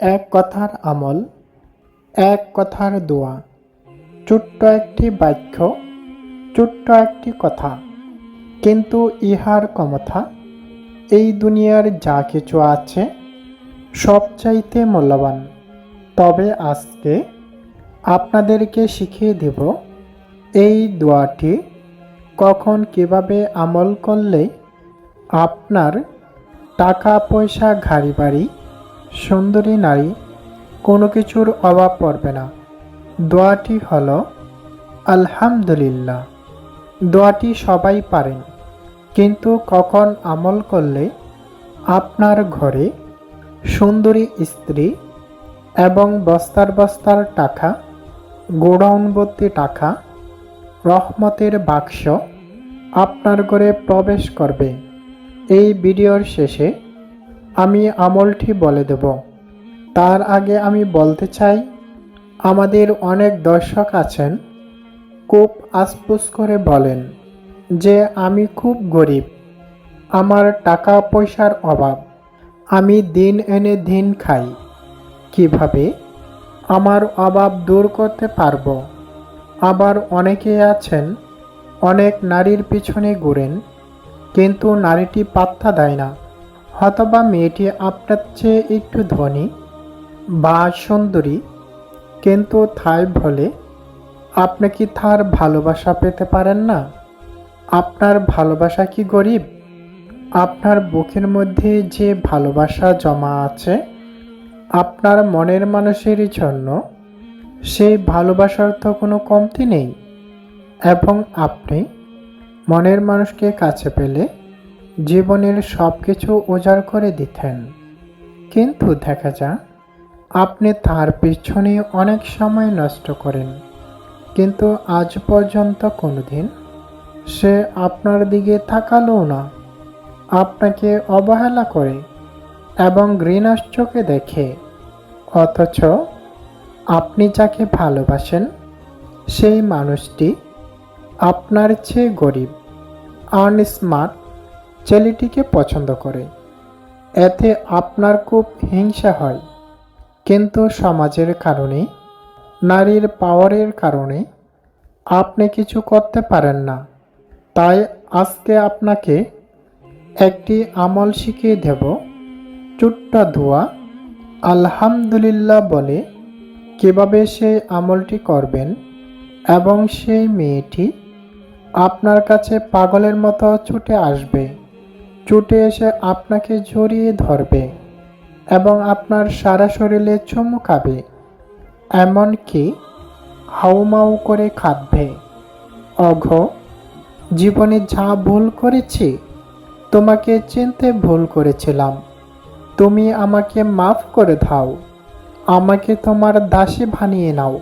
এক কথার আমল, এক কথার দোয়া, ছোট্ট একটি বাক্য, ছোট্ট একটি কথা। কিন্তু ইহার ক্ষমতা, এই দুনিয়ার যা কিছু আছে, সবচাইতে মূল্যবান। তবে আজকে আপনাদেরকে শিখিয়ে দেব, এই দোয়াটি কখন কীভাবে আমল করলে আপনার টাকা পয়সা ঘাড়ি বাড়ি সুন্দরী নারী, কোনো কিছুর অভাব পড়বে না। দোয়াটি হল, আলহামদুলিল্লাহ। দোয়াটি সবাই পারেন, কিন্তু কখন আমল করলে আপনার ঘরে সুন্দরী স্ত্রী এবং বস্তার বস্তার টাকা, গোডাউনবর্তী টাকা, রহমতের বাক্স আপনার ঘরে প্রবেশ করবে। এই ভিডিওর শেষে আমি আমলটি বলে দেব। তার আগে আমি বলতে চাই, আমাদের অনেক দর্শক আছেন, খুব আসপুস করে বলেন যে আমি খুব গরিব, আমার টাকা পয়সার অভাব, আমি দিন এনে দিন খাই। কীভাবে? আমার অভাব দূর করতে পারব। আবার অনেকে আছেন, অনেক নারীর পিছনে ঘুরেন, কিন্তু নারীটি পাত্তা দেয় না। হয়তোবা মেয়েটি আপনার চেয়ে একটু ধনী, বা সুন্দরী, কিন্তু তাই বলে আপনি কি তার ভালোবাসা পেতে পারেন না? আপনার ভালোবাসা কি গরিব? আপনার বুকের মধ্যে যে ভালোবাসা জমা আছে, আপনার মনের মানুষের জন্য সেই ভালোবাসার তো কোনো কমতি নেই। এবং আপনি মনের মানুষকে কাছে পেলে জীবনের সব কিছু উজাড় করে দিতেন। কিন্তু দেখা যায় আপনি তার পিছনে অনেক সময় নষ্ট করেন। কিন্তু আজ পর্যন্ত কোনোদিন সে আপনার দিকে তাকালো না। আপনাকে অবহেলা করে এবং ঘৃণার দেখে। অথচ আপনি যাকে ভালোবাসেন, সেই মানুষটি আপনার চেয়ে গরিব, আনস্মার্ট ছেলেটিকে পছন্দ করে। এতে আপনার খুব হিংসা হয়। কিন্তু সমাজের কারণে, নারীর পাওয়ারের কারণে আপনি কিছু করতে পারেন না। তাই আজকে আপনাকে একটি আমল শিখিয়ে দেব। ছোট্ট ধোয়া আলহামদুলিল্লাহ বলে কীভাবে সেই আমলটি করবেন এবং সেই মেয়েটি আপনার কাছে পাগলের মতো ছুটে আসবে। ছুটে এসে আপনাকে জড়িয়ে ধরবে এবং আপনার সারা শরীরে চুমুকাবে এমনকি হাউমাউ করে কাঁদবে অঘ জীবনে যা ভুল করেছি, তোমাকে চিনতে ভুল করেছিলাম। তুমি আমাকে মাফ করে দাও। আমাকে তোমার দাসী বানিয়ে নাও।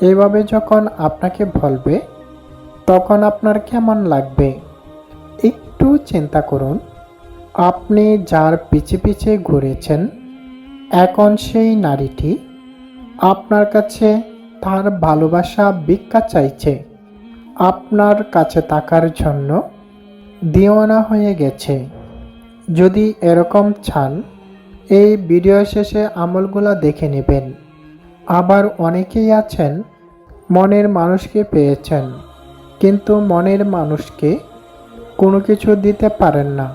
এভাবে যখন আপনাকে বলবে, তখন আপনার কেমন লাগবে? একটু চিন্তা করুন। আপনি যার পিছে পিছে ঘুরেছেন, এখন সেই নারীটি আপনার কাছে তার ভালোবাসা ভিক্ষা চাইছে। আপনার কাছে থাকার জন্য দিওয়ানা হয়ে গেছে। যদি এরকম চান, এই ভিডিও শেষে আমলগুলো দেখে নেবেন। আবার অনেকেই আছেন, মনের মানুষকে পেয়েছেন। কিন্তু মনের মানুষকে কোনো কিছু দিতে পারেন না।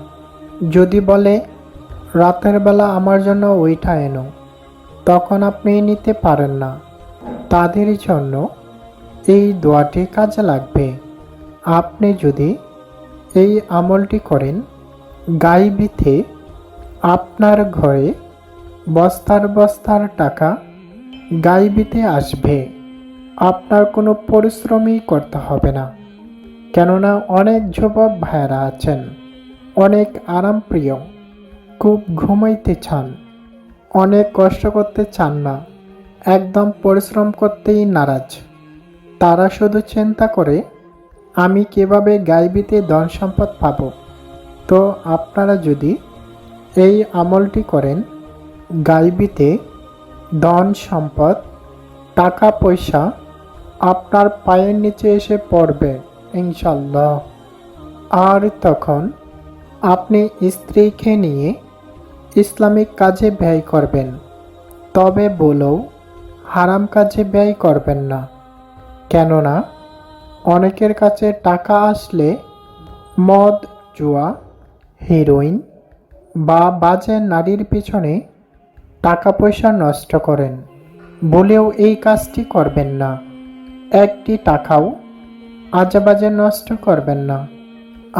যদি বলে, রাতের বেলা আমার জন্য ওইটা এনো। তখন আপনি নিতে পারেন না। তাদের জন্য এই দোয়াটি কাজে লাগবে। আপনি যদি এই আমলটি করেন, গাইবিতে আপনার ঘরে বস্তার বস্তার টাকা গাইবিতে আসবে। আপনার কোনো পরিশ্রমই করতে হবে না। কেননা অনেক যুবক ভাইয়েরা আছেন, অনেক আরামপ্রিয়, খুব ঘুমাইতে চান, অনেক কষ্ট করতে চান না, একদম পরিশ্রম করতেই নারাজ। তারা শুধু চিন্তা করে, আমি কীভাবে গাইবিতে ধন সম্পদ পাব? তো আপনারা যদি এই আমলটি করেন, গাইবিতে ধন সম্পদ টাকা পয়সা আপনার পায়ের নিচে এসে পড়বে। ইনশাল্লাহ। আর তখন আপনি স্ত্রীকে নিয়ে ইসলামিক কাজে ব্যয় করবেন। তবে বলেও হারাম কাজে ব্যয় করবেন না। কেননা অনেকের কাছে টাকা আসলে মদ, জুয়া, হিরোইন বা বাজে নারীর পিছনে টাকা পয়সা নষ্ট করেন বলেও এই কাজটি করবেন না। একটি টাকাও আজেবাজে নষ্ট করবেন না।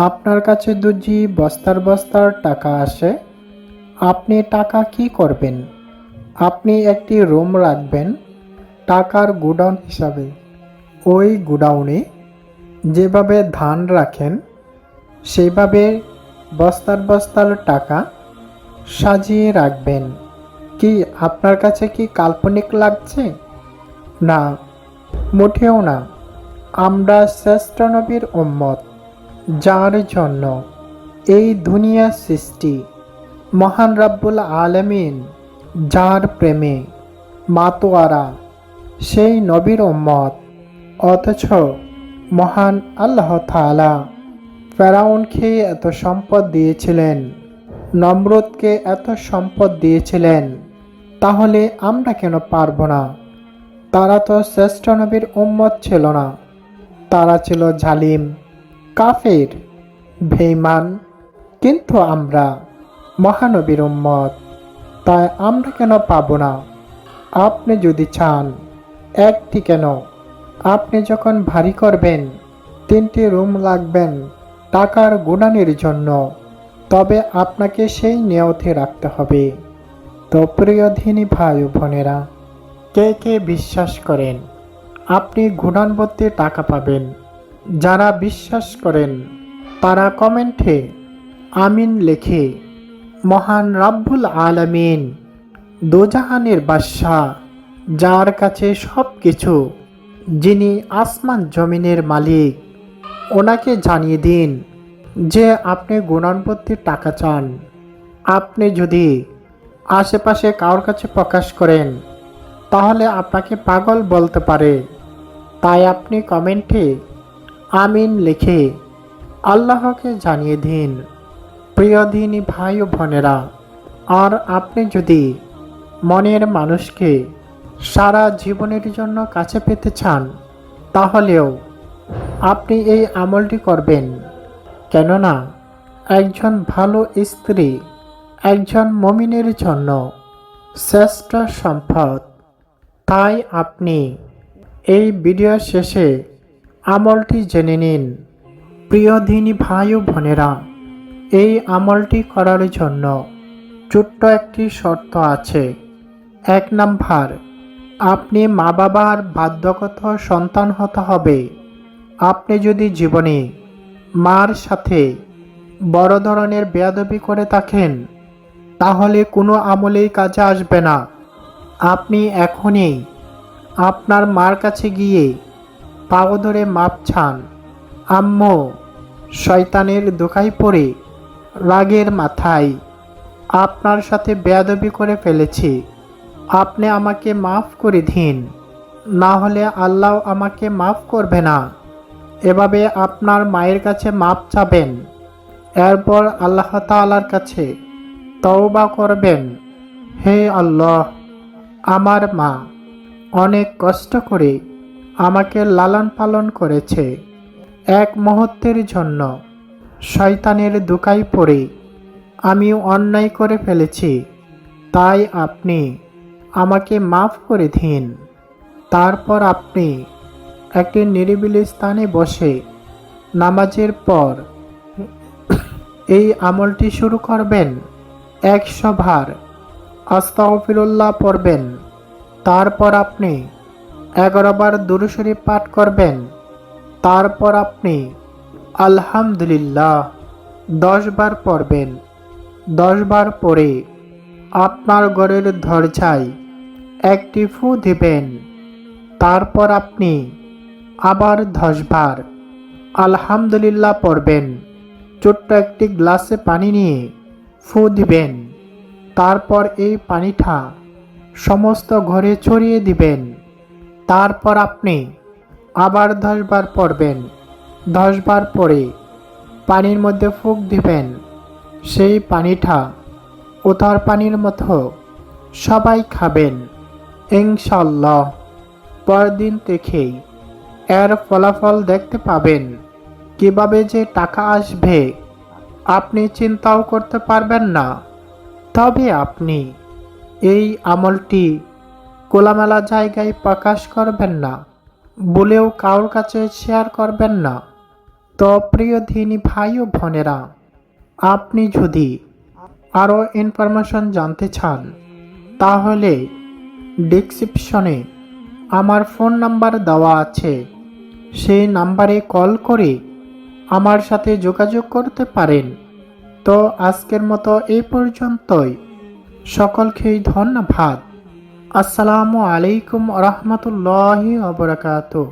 আপনার কাছে দুজি বস্তার বস্তার টাকা আসে আপনি টাকা কি করবেন? আপনি একটি রুম রাখবেন টাকার গুডাউন হিসাবে। ওই গুডাউনে যেভাবে ধান রাখেন সেইভাবে বস্তার বস্তার টাকা সাজিয়ে রাখবেন। কি আপনার কাছে কি কাল্পনিক লাগছে? না, মোটেও না। আমরা শ্রেষ্ঠ নবীর উম্মত, যার জন্য এই দুনিয়া সৃষ্টি মহান রাব্বুল আলমিন, যার প্রেমে মাতোয়ারা সেই নবীর উম্মত, অথচ মহান আল্লাহ তাআলা ফেরাউনকে এত সম্পদ দিয়েছিলেন, নমরুদকে এত সম্পদ দিয়েছিলেন, তাহলে আমরা কেন পারব না? তারা তো শ্রেষ্ঠ নবীর উম্মত ছিল না। তারা ছিল জালিম, কাফের বেইমান কিন্তু আমরা মহানবীর উম্মত। তাই আমরা কেন পাবো না? আপনি যদি চান, একটি কেন? আপনি যখন ভারী করবেন, তিনটি রুম লাগবেন টাকার গুণানির জন্য। তবে আপনাকে সেই নিয়তে রাখতে হবে। তো প্রিয় ধিনী ভাই বোনেরা, কে কে বিশ্বাস করেন? আপনি গুণানবর্তী টাকা পাবেন। যারা বিশ্বাস করেন, তারা কমেন্টে আমিন লেখে, মহান রাব্বুল আলামিন, দোজাহানের বাদশাহ, যার কাছে সব কিছু যিনি আসমান জমিনের মালিক, ওনাকে জানিয়ে দিন যে আপনি গুণানবর্তীর টাকা চান। আপনি যদি আশেপাশে কারোর কাছে প্রকাশ করেন, তাহলে আপনাকে পাগল বলতে পারে। তাই আপনি কমেন্টে আমিন লিখে আল্লাহকে জানিয়ে দিন। প্রিয় দিনী ভাই ও বোনেরা, আর আপনি যদি মনের মানুষকে সারা জীবনের জন্য কাছে পেতে চান, তাহলেও আপনি এই আমলটি করবেন। কেননা, একজন ভালো স্ত্রী একজন মমিনের জন্য শ্রেষ্ঠ সম্পদ। তাই আপনি এই ভিডিও শেষে আমলটি জেনে নিন। প্রিয় দিনী ভাই ও বোনেরা, এই আমলটি করার জন্য ছোট্ট একটি শর্ত আছে। এক নাম্বার, আপনি মা বাবার বাধ্যগত সন্তান হতে হবে। আপনি যদি জীবনে মার সাথে বড় ধরনের বেয়াদবি করে থাকেন, তাহলে কোনো আমলেই কাজে আসবে না। আপনি এখনই আপনার মার কাছে গিয়ে পাও ধরে মাপ ছান আম্মু, শয়তানের দোকায় পড়ে রাগের মাথায়। আপনার সাথে বেয়াদবি করে ফেলেছি। আপনি আমাকে মাফ করে দিন। না হলে আল্লাহ আমাকে মাফ করবে না। এভাবে আপনার মায়ের কাছে মাপ চাবেন। এরপর আল্লাহ তাআলার কাছে তওবা করবেন। হে আল্লাহ, আমার মা অনেক কষ্ট করে আমাকে লালন পালন করেছে এক মুহূর্তের জন্য। শয়তানের দুকাই পড়ে আমি অন্যায় করে ফেলেছি। তাই আপনি আমাকে মাফ করে দিন। তারপর আপনি একটি নিরিবিলি স্থানে বসে নামাজের পর এই আমলটি শুরু করবেন। একশো ভার আস্তাগফিরুল্লাহ পড়বেন। তারপর আপনি এগারো বার দুরুশরী পাঠ করবেন। তারপর আপনি আলহামদুলিল্লাহ দশ বার পড়বেন। দশ বার পরে আপনার ঘরের দরজায় একটি ফু দিবেন। তারপর আপনি আবার দশবার আলহামদুলিল্লাহ পড়বেন। ছোট্ট একটি গ্লাসে পানি নিয়ে ফু দিবেন। তারপর এই পানিটা সমস্ত ঘরে ছড়িয়ে দিবেন। তারপর আপনি আবার দশবার পড়বেন। দশবার পরে পানির মধ্যে ফুক দিবেন। সেই পানিটা উতার পানির মতো সবাই খাবেন। ইনশাল্লাহ পরদিন থেকেই এর ফলাফল দেখতে পাবেন। কীভাবে যে টাকা আসবে, আপনি চিন্তাও করতে পারবেন না। তবে আপনি এই আমলটি খোলামেলা জায়গায় প্রকাশ করবেন না, বলেও কারোর কাছে শেয়ার করবেন না। তো প্রিয় দিনী ভাই ও বোনেরা, আপনি যদি আরও ইনফরমেশন জানতে চান, তাহলে ডিসক্রিপশনে আমার ফোন নাম্বার দেওয়া আছে। সেই নাম্বারে কল করে আমার সাথে যোগাযোগ করতে পারেন। তো আজকের মতো এই পর্যন্তই। সকলকেই ধন্যবাদ আসসালামু আলাইকুম রহমতুল্লাহ অবরাকাতু